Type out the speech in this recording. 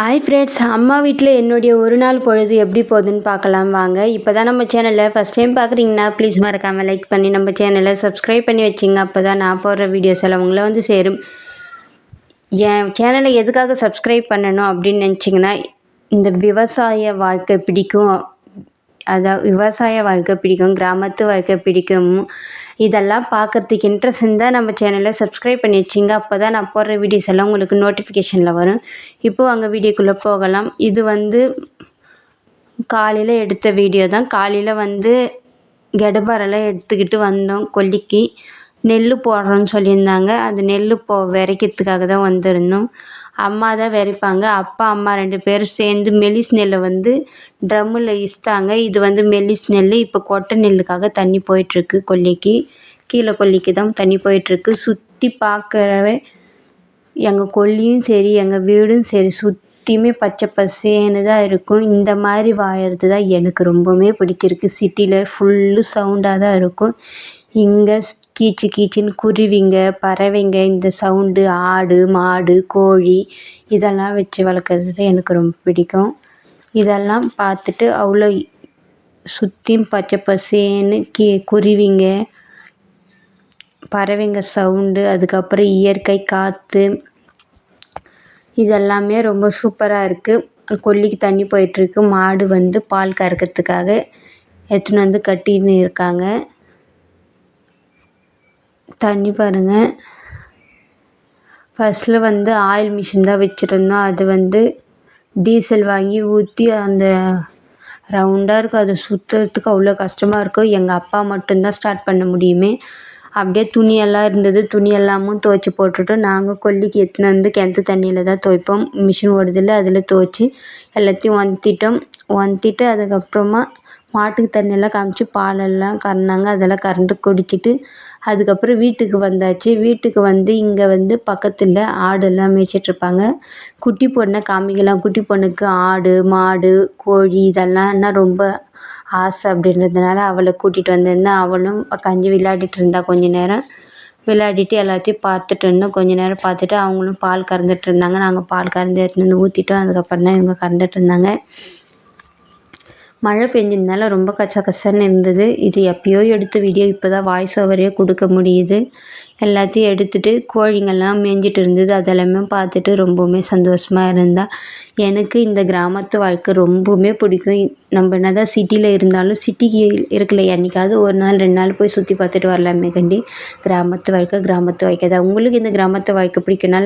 Hi friends அம்மா வீட்டில் என்னுடைய ஒரு நாள் பொழுது எப்படி போகுதுன்னு பார்க்கலாம் வாங்க. இப்போ தான் நம்ம சேனலில் ஃபஸ்ட் டைம் பார்க்குறீங்கன்னா ப்ளீஸ் மறக்காமல் லைக் பண்ணி நம்ம சேனலை சப்ஸ்கிரைப் பண்ணி வச்சிங்க. அப்போ தான் நான் போடுற வீடியோஸ் எல்லாம் உங்களை வந்து சேரும். என் சேனலை எதுக்காக சப்ஸ்கிரைப் பண்ணணும் அப்படின்னு நினச்சிங்கன்னா இந்த விவசாய வாழ்க்கை பிடிக்கும். அதான் விவசாய வாழ்க்கை பிடிக்கும் கிராமத்து வாழ்க்கை பிடிக்கும். இதெல்லாம் பார்க்குறதுக்கு இன்ட்ரெஸ்ட் இருந்தால் நம்ம சேனலை சப்ஸ்கிரைப் பண்ணி வச்சிங்க. அப்போ தான் நான் போடுற வீடியோஸ் எல்லாம் உங்களுக்கு நோட்டிஃபிகேஷனில் வரும். இப்போது அங்கே வீடியோக்குள்ளே போகலாம். இது வந்து காலையில் எடுத்த வீடியோ தான். காலையில் வந்து கெடபாரெல்லாம் எடுத்துக்கிட்டு வந்தோம். கொல்லிக்கு நெல் போடுறோன்னு சொல்லியிருந்தாங்க. அந்த நெல் போ விதைக்கிறதுக்காக தான் வந்திருந்தோம். அம்மா தான் விதைப்பாங்க அப்பா அம்மா ரெண்டு பேரும் சேர்ந்து மெலிஸ் நெல்லை வந்து ட்ரம்மில் இஸ்தாங்க இது வந்து மெல்லிஸ் நெல் இப்போ கொட்டை நெல்லுக்காக தண்ணி போயிட்டுருக்கு கொல்லிக்கு. கீழே கொல்லிக்கு தான் தண்ணி போயிட்டுருக்கு. சுற்றி பார்க்கறவே எங்கள் கொல்லியும் சரி எங்கள் வீடும் சரி சுற்றியுமே பச்சை பசேன்னு தான் இருக்கும். இந்த மாதிரி வாழறது தான் எனக்கு ரொம்பவுமே பிடிச்சிருக்கு. சிட்டியில் ஃபுல்லு சவுண்டாக தான் இருக்கும். இங்கே கீச்சு கீச்சுன்னு குருவிங்க பறவைங்க இந்த சவுண்டு ஆடு மாடு கோழி இதெல்லாம் வச்சு வளர்க்குறது எனக்கு ரொம்ப பிடிக்கும். இதெல்லாம் பார்த்துட்டு அவ்வளோ சுற்றியும் பச்சை பசேன்னு கீ குருவிங்க பறவைங்க சவுண்டு அதுக்கப்புறம் இயற்கை காற்று இதெல்லாமே ரொம்ப சூப்பராக இருக்குது கொல்லிக்கு தண்ணி போயிட்டுருக்கு. மாடு வந்து பால் கறக்கிறதுக்காக எடுத்துன்னு வந்து கட்டின்னு இருக்காங்க. தண்ணி பாருங்கள் ஃபஸ்ட்டில் வந்து ஆயில் மிஷின் தான் வச்சுருந்தோம். அது வந்து டீசல் வாங்கி ஊற்றி அந்த ரவுண்டாக இருக்கும் அதை சுற்றுறதுக்கு அவ்வளோ கஷ்டமாக இருக்கும் எங்கள் அப்பா மட்டும்தான் ஸ்டார்ட் பண்ண முடியுமே. அப்படியே துணியெல்லாம் இருந்தது. துணி எல்லாமும் துவச்சி போட்டுட்டு நாங்கள் கொல்லிக்கு எடுத்துன்னு வந்து கிணத்து தண்ணியில் தான் துவைப்போம். மிஷின் ஓடுதில்ல அதில் துவச்சி எல்லாத்தையும் வற்றிட்டோம் வற்றிட்டு அதுக்கப்புறமா மாட்டுக்கு தண்ணியெல்லாம் காமிச்சு பாலெல்லாம் கறந்தாங்க. அதெல்லாம் கறந்து குடிச்சிட்டு அதுக்கப்புறம் வீட்டுக்கு வந்தாச்சு. வீட்டுக்கு வந்து இங்கே வந்து பக்கத்தில் ஆடெல்லாம் மேய்ச்சிட்ருப்பாங்க. குட்டி பொண்ணை காமிக்கலாம் குட்டி பொண்ணுக்கு ஆடு மாடு கோழி இதெல்லாம்னா ரொம்ப ஆசை அப்படின்றதுனால அவளை கூட்டிகிட்டு வந்திருந்தேன். அவளும் கஞ்சி விளையாடிட்டு இருந்தா கொஞ்ச நேரம். விளையாடிட்டு எல்லாத்தையும் பார்த்துட்டு இருந்தோம். கொஞ்ச நேரம் பார்த்துட்டு அவங்களும் பால் கறந்துட்டு இருந்தாங்க. நாங்கள் பால் கறந்து எடுத்துன்னு வந்து ஊற்றிட்டோம் அதுக்கப்புறம் தான் இவங்க கறந்துட்டு இருந்தாங்க. மழை பெஞ்சதுனால ரொம்ப கச கசன்னு இருந்தது. இது எப்பயோ எடுத்த வீடியோ இப்போ தான் வாய்ஸ் ஓவரே கொடுக்க முடியுது. எல்லாத்தையும் எடுத்துகிட்டு கோழிங்கெல்லாம் மேய்ஞ்சிட்டு இருந்தது. அதெல்லாமே பார்த்துட்டு ரொம்பவுமே சந்தோஷமாக இருந்தால் எனக்கு இந்த கிராமத்து வாழ்க்கை ரொம்பவுமே பிடிக்கும். நம்ம என்ன தான் சிட்டியில் இருந்தாலும் சிட்டிக்கு இருக்கல என்றைக்காவது ஒரு நாள் ரெண்டு நாள் போய் சுற்றி பார்த்துட்டு வரலாமே கண்டி. கிராமத்து வாழ்க்கை கிராமத்து வாழ்க்கை தான் உங்களுக்கு இந்த கிராமத்து வாழ்க்கை பிடிக்குனால